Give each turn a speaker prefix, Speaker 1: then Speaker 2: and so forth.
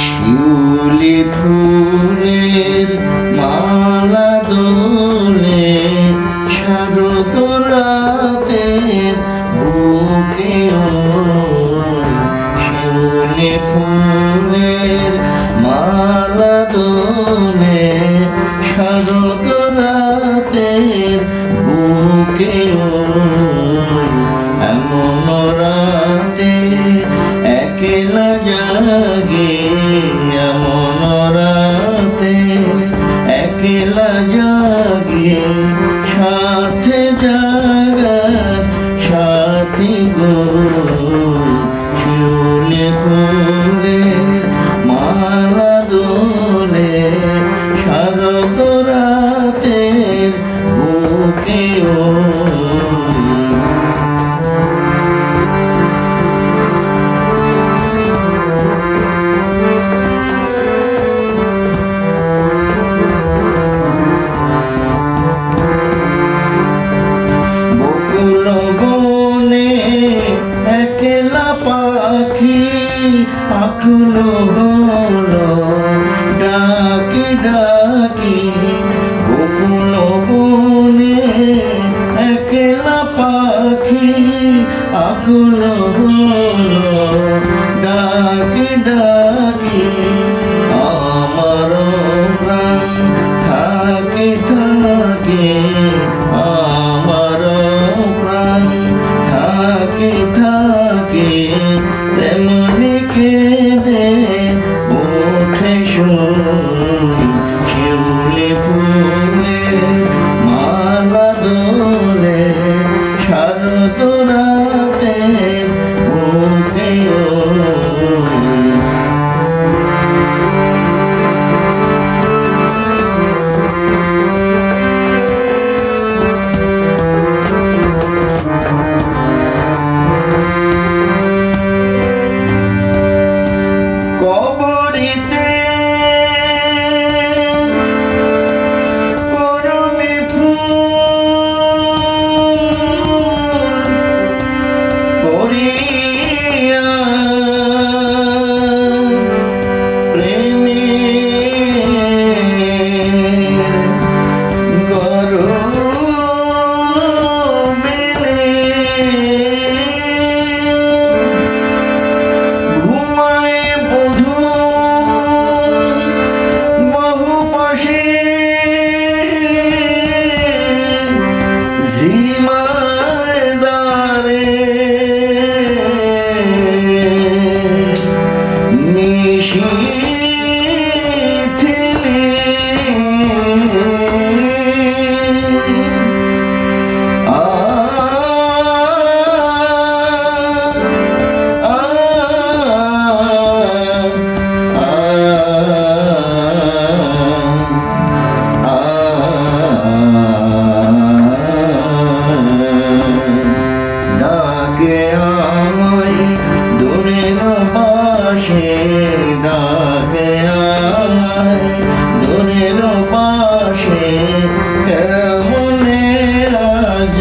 Speaker 1: শিউলি ফুলের রাতে একলা জাগিয়ে হলো ডাকে ডাকি বকুল বনে একলা পাখি আকুল হলো। ডাকে ডাকি আমার প্রাণ পাশে ডাকে আমায় দূরের পাশে কেমনে আজ